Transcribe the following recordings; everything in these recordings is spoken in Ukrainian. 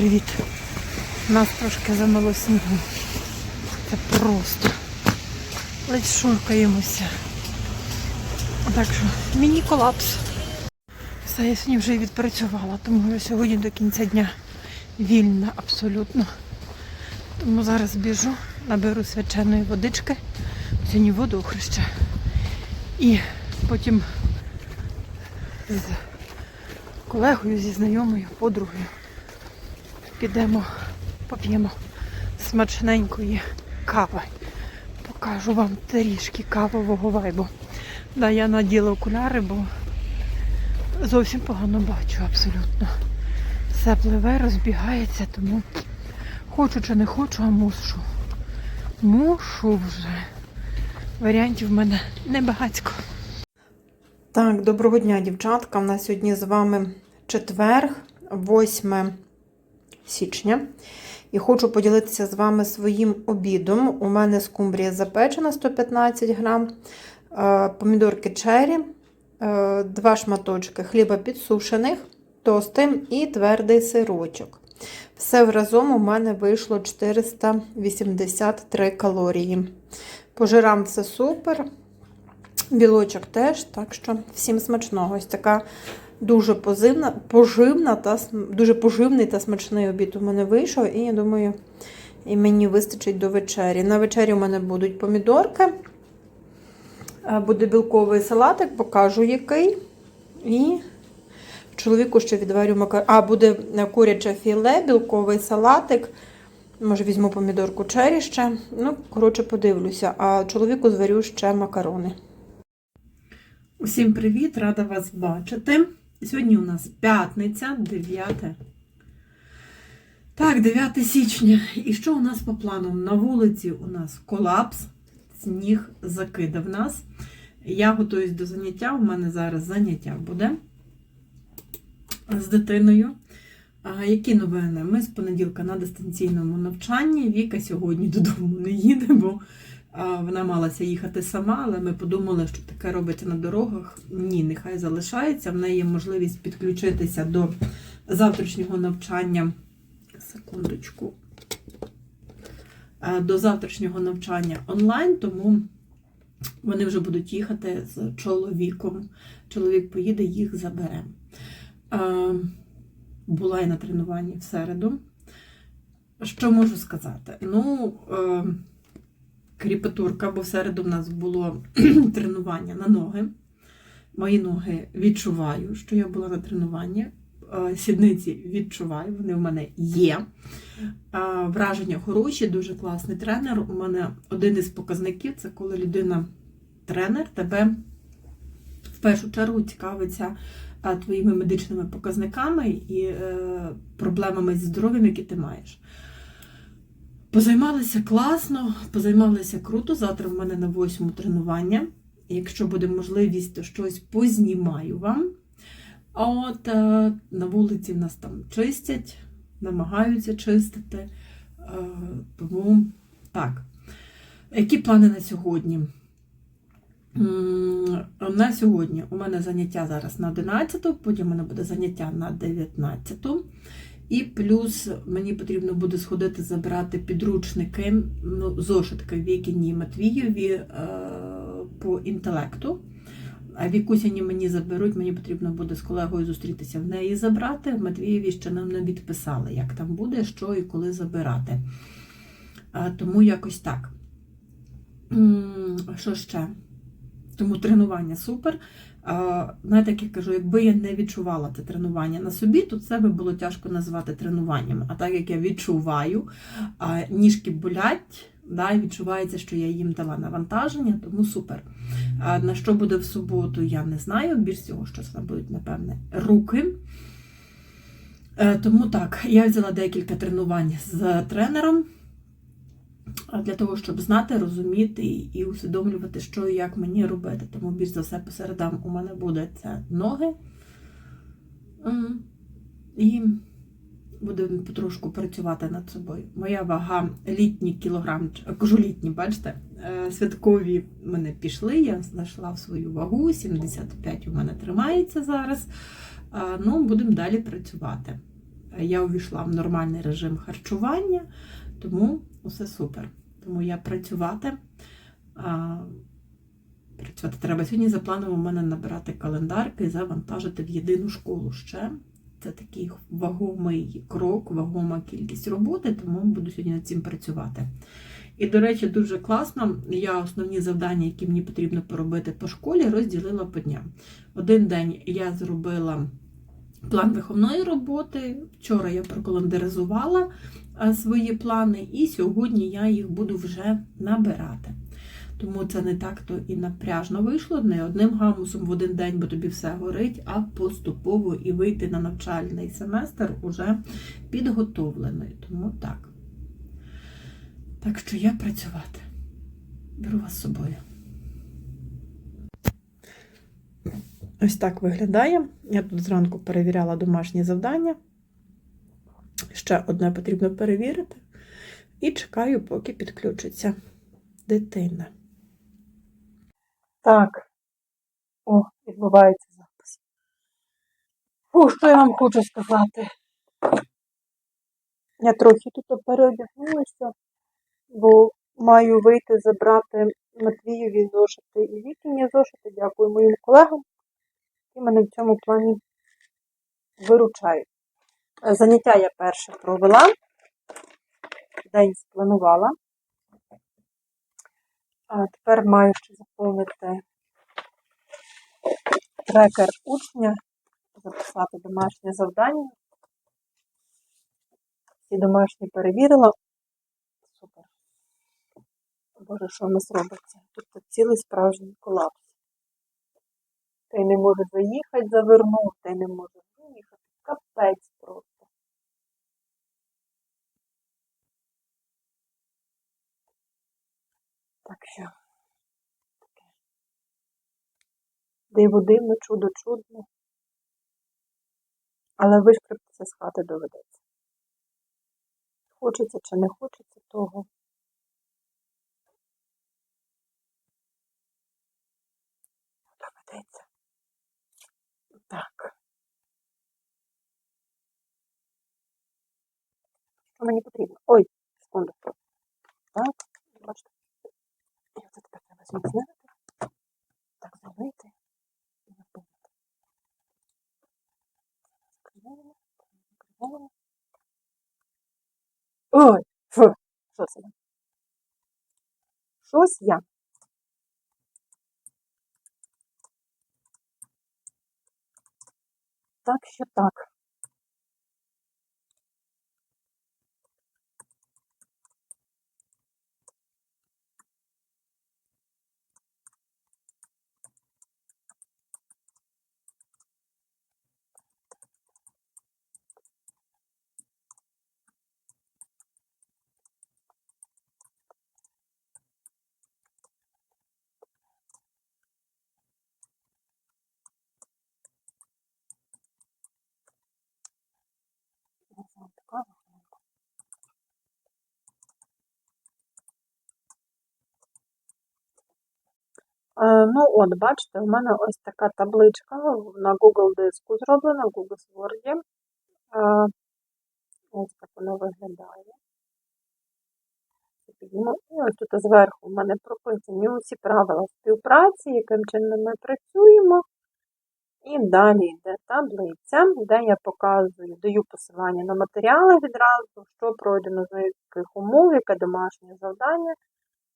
привіт. Нас трошки замило снігом. Це просто. Ледь шуркаємося. Так що міні-колапс. Все, я сьогодні вже відпрацювала, тому я сьогодні до кінця дня вільна абсолютно. Тому зараз біжу, наберу свяченої водички, сьогодні воду охреща. І потім з колегою, зі знайомою, подругою підемо, поп'ємо смачненької кави. Покажу вам трішки кавового вайбу. Да, я наділа окуляри, бо зовсім погано бачу абсолютно. Все пливе, розбігається, тому хочу чи не хочу, а мушу. Мушу вже. Варіантів в мене небагацько. Так, доброго дня, дівчатка. У нас сьогодні з вами четверг, 8 січня. І хочу поділитися з вами своїм обідом. У мене скумбрія запечена 115 грам, е, помідорки чері, е, два шматочки хліба підсушених, тости і твердий сирочок. Все разом у мене вийшло 483 калорії. По жирам все супер. Білочок теж, так що всім смачного. Ось така дуже позивна, поживна та дуже поживний та смачний обід у мене вийшов, і я думаю, і мені вистачить до вечері. На вечері у мене будуть помідорки, е, буде білковий салатик, покажу який. І чоловіку ще відварю макар... А, буде куряче філе, білковий салатик. Може, візьму помідорку чері ще. Ну, коротше, подивлюся. А чоловіку зварю ще макарони. Усім привіт, рада вас бачити. Сьогодні у нас п'ятниця, 9. Так, 9 січня. І що у нас по планам? На вулиці у нас колапс, сніг закидав нас. Я готуюсь до заняття. У мене зараз заняття буде з дитиною. А, які новини? Ми з понеділка на дистанційному навчанні. Віка сьогодні додому не їде, бо вона малася їхати сама, але ми подумали, що таке робиться на дорогах. Ні, нехай залишається. В неї є можливість підключитися до завтрашнього навчання. Секундочку. Е, До завтрашнього навчання онлайн, тому вони вже будуть їхати з чоловіком. Чоловік поїде, їх забере. Е, Була я на тренуванні в середу. Що можу сказати? Ну, е, кріпатурка, бо в середу в нас було тренування на ноги. Мої ноги відчуваю, що я була на тренуванні. Е, Сідниці відчуваю, вони в мене є. Е, Враження хороші, дуже класний тренер. У мене один із показників це коли людина, тренер, тебе в першу чергу цікавиться е, твоїми медичними показниками і проблемами зі здоров'ям, які ти маєш. Позаймалися класно, позаймалися круто. Завтра в мене на восьму тренування. Якщо буде можливість, то щось познімаю вам. А от е, на вулиці в нас там чистять, намагаються чистити. Е, тому так. Які плани на сьогодні? На сьогодні у мене заняття зараз на 11, потім у мене буде заняття на 19. І плюс мені потрібно буде сходити забрати підручники, ну, зошитки Вікіні Матвієві е, по інтелекту. А Вікусяні мені заберуть, мені потрібно буде з колегою зустрітися в неї забрати. В Матвієві ще нам не відписали, як там буде, що і коли забирати. А, Тому якось так. Що ще? Тому тренування супер. Знаєте, як я кажу, якби я не відчувала це тренування на собі, то це би було тяжко назвати тренуванням. А так як я відчуваю, ніжки болять, да, і відчувається, що я їм дала навантаження, тому супер. На що буде в суботу, я не знаю. Більш всього, що це будуть, напевне, руки. Е, Тому так, я взяла декілька тренувань з тренером для того, щоб знати, розуміти і усвідомлювати, що і як мені робити. Тому більш за все по середам у мене буде це ноги. І будемо потрошку працювати над собою. Моя вага літні кілограм, кажу літні, бачите, е, святкові мене пішли, я знайшла свою вагу, 75 у мене тримається зараз. Ну, будемо далі працювати. Е, Я увійшла в нормальний режим харчування, тому усе супер. Тому я працювати. А, працювати треба. Сьогодні за планом у мене набирати календарки і завантажити в єдину школу ще. Це такий вагомий крок, вагома кількість роботи, тому буду сьогодні над цим працювати. І, до речі, дуже класно. Я основні завдання, які мені потрібно поробити по школі, розділила по дням. Один день я зробила план виховної роботи. Вчора я прокалендаризувала свої плани, і сьогодні я їх буду вже набирати. Тому це не так то і напряжно вийшло, не одним гамусом в один день, бо тобі все горить, а поступово і вийти на навчальний семестр уже підготовлений. Тому так. Так що я працювати. Беру вас з собою. Ось так виглядає. Я тут зранку перевіряла домашні завдання. Ще одне потрібно перевірити. І чекаю, поки підключиться дитина. Так. О, відбувається запис. Фу, що я вам хочу сказати? Я трохи тут переодягнулася, бо маю вийти забрати Матвієві зошити і Вікіні зошити. Дякую моїм колегам, які мене в цьому плані виручають. Заняття я перше провела, день спланувала. А тепер маю ще заповнити трекер учня, записати домашнє завдання. Всі домашні перевірила. Супер. Боже, що в нас робиться? Тут цілий справжній колапс. Ти не може заїхати, завернув, ти не може виїхати. Капець просто. Так що. таке. Диво дивно, чудо чудно. Але вишкребтися з хати доведеться. Хочеться чи не хочеться того. Доведеться. Так. Що мені потрібно? Ой, секунду. Так, оце тепер. Так, зробити. І напинити. Закриваємо. Закриваємо. Ой, фу, що це? Щось я. Так що так. Така Е, Ну, от, бачите, у мене ось така табличка на Google диску зроблена, в Google Word. Е, Ось так воно виглядає. І ось тут зверху у мене прописані усі правила співпраці, яким чином ми працюємо. І далі йде таблиця, де я показую, даю посилання на матеріали відразу, що пройдено за яких умов, яке домашнє завдання,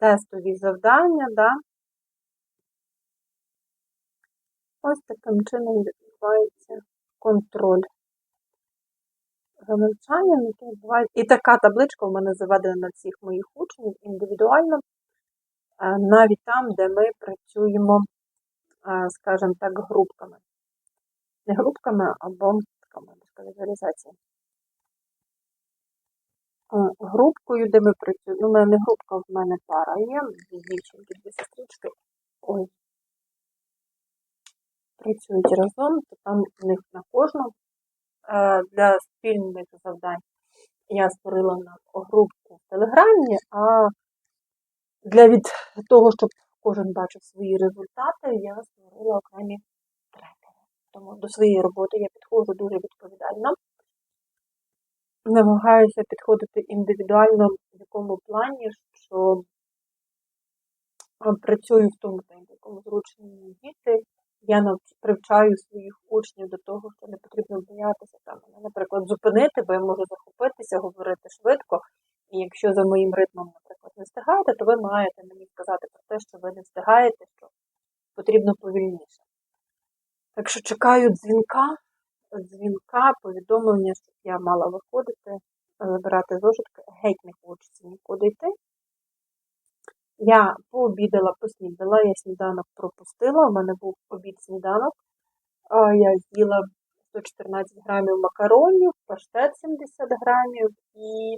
тестові завдання. Да? Ось таким чином відбувається контроль за яке відбувається. І така табличка в мене заведена на всіх моїх учнів індивідуально, е, навіть там, де ми працюємо, е, скажімо так, групками. Не групками, або такими візуалізація. Групкою, де ми працюємо. Ну, у мене не групка, в мене пара є, дві дівчинки, дві сестрички. Ой. Працюють разом, то там в них на кожну е, для спільних завдань я створила на групку в Телеграмі, а для від того, щоб кожен бачив свої результати, я створила окремі трекери. Тому до своєї роботи я підходжу дуже відповідально. намагаюся підходити індивідуально в якому плані, що працюю в тому темпі, якому зручні діти. Я привчаю своїх учнів до того, що не потрібно боятися там, наприклад, зупинити, бо я можу захопитися, говорити швидко. І якщо за моїм ритмом, наприклад, не встигаєте, то ви маєте мені сказати про те, що ви не встигаєте, що потрібно повільніше. Так що чекаю дзвінка, дзвінка, повідомлення, щоб я мала виходити, забирати зошитки, геть не хочеться нікуди йти. Я пообідала, поснідала, я сніданок пропустила. У мене був обід сніданок. Я з'їла 114 грамів макаронів, паштет 70 грамів і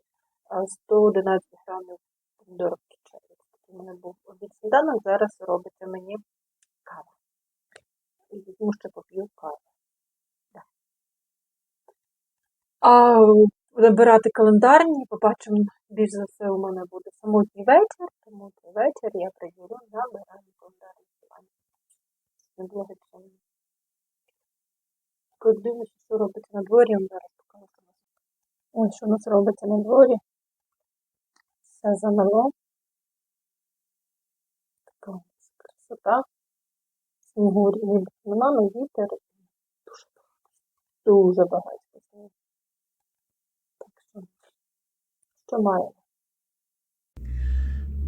111 грамів помідорок кічері. У мене був обід сніданок, зараз робиться мені кава. І візьму ще поп'ю каву. Да. А забирати календарні, побачимо, більш за все у мене буде самотній вечір, тому цей вечір я приділю набираю календарні плані. Не благочинно. Коли дивлюся, що робиться на дворі, вам зараз покажу. Ось що у нас робиться на дворі. Все замело. Така ось красота. Снігу ніби нема, але вітер дуже багато. Дуже багато снігу. Так що, маємо?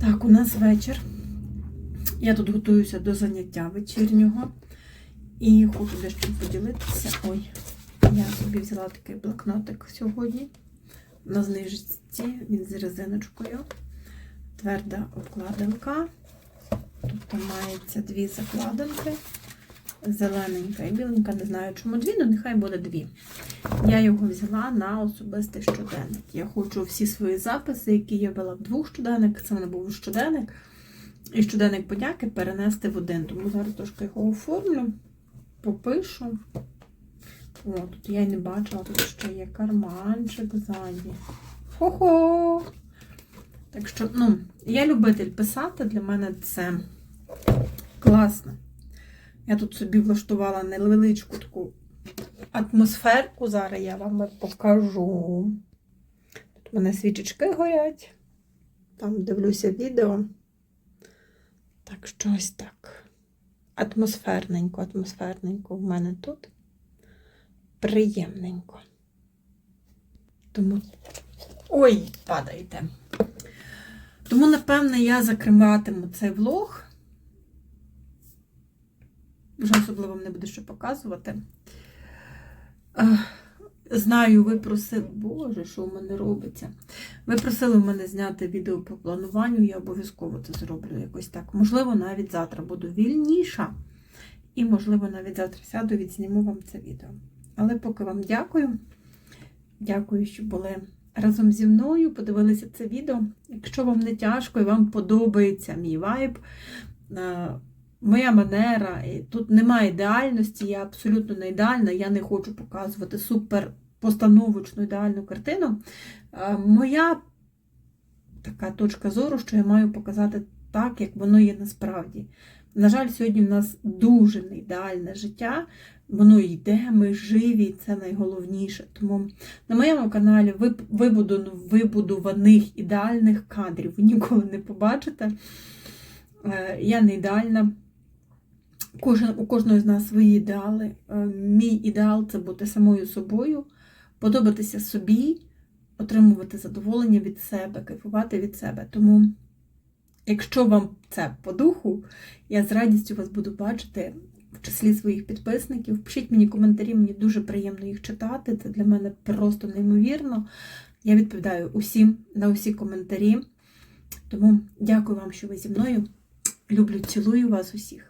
Так, у нас вечір. Я тут готуюся до заняття вечірнього і хочу дещо поділитися. Ой, я собі взяла такий блокнотик сьогодні на знижці, він з резиночкою. Тверда обкладинка. Тут мається дві закладинки. Зелененька і біленька, не знаю чому дві, але нехай буде дві. Я його взяла на особистий щоденник. Я хочу всі свої записи, які я вела в двох щоденниках, це в мене був щоденник, і щоденник подяки перенести в один. Тому зараз трошки його оформлю, попишу. О, тут я й не бачила, тут ще є карманчик ззаді. Хо-хо! Так що, ну, я любитель писати, для мене це класно. Я тут собі влаштувала невеличку таку атмосферку. Зараз я вам покажу. Тут у мене свічечки горять. Там дивлюся відео. Так, що ось так. Атмосферненько, атмосферненько в мене тут. Приємненько. Тому. Ой, падаєте. Тому, напевне, я закриватиму цей влог. Вже особливо вам не буде що показувати. Знаю, ви просили, Боже, що в мене робиться? Ви просили в мене зняти відео по плануванню, я обов'язково це зроблю якось так. Можливо, навіть завтра буду вільніша. І, можливо, навіть завтра сяду, відзніму вам це відео. Але поки вам дякую. Дякую, що були разом зі мною, подивилися це відео. Якщо вам не тяжко і вам подобається мій вайб, е, моя манера, тут немає ідеальності, я абсолютно не ідеальна, я не хочу показувати супер постановочну ідеальну картину. Е, Моя така точка зору, що я маю показати так, як воно є насправді. На жаль, сьогодні в нас дуже не ідеальне життя, воно йде, ми живі, це найголовніше. Тому на моєму каналі вибудованих ідеальних кадрів ви ніколи не побачите. Е, Я не ідеальна. Кожен, у кожного з нас свої ідеали. Е, Мій ідеал це бути самою собою, подобатися собі, отримувати задоволення від себе, кайфувати від себе. Тому, якщо вам це по духу, я з радістю вас буду бачити в числі своїх підписників. Пишіть мені коментарі, мені дуже приємно їх читати. Це для мене просто неймовірно. Я відповідаю усім на усі коментарі. Тому дякую вам, що ви зі мною. Люблю, цілую вас усіх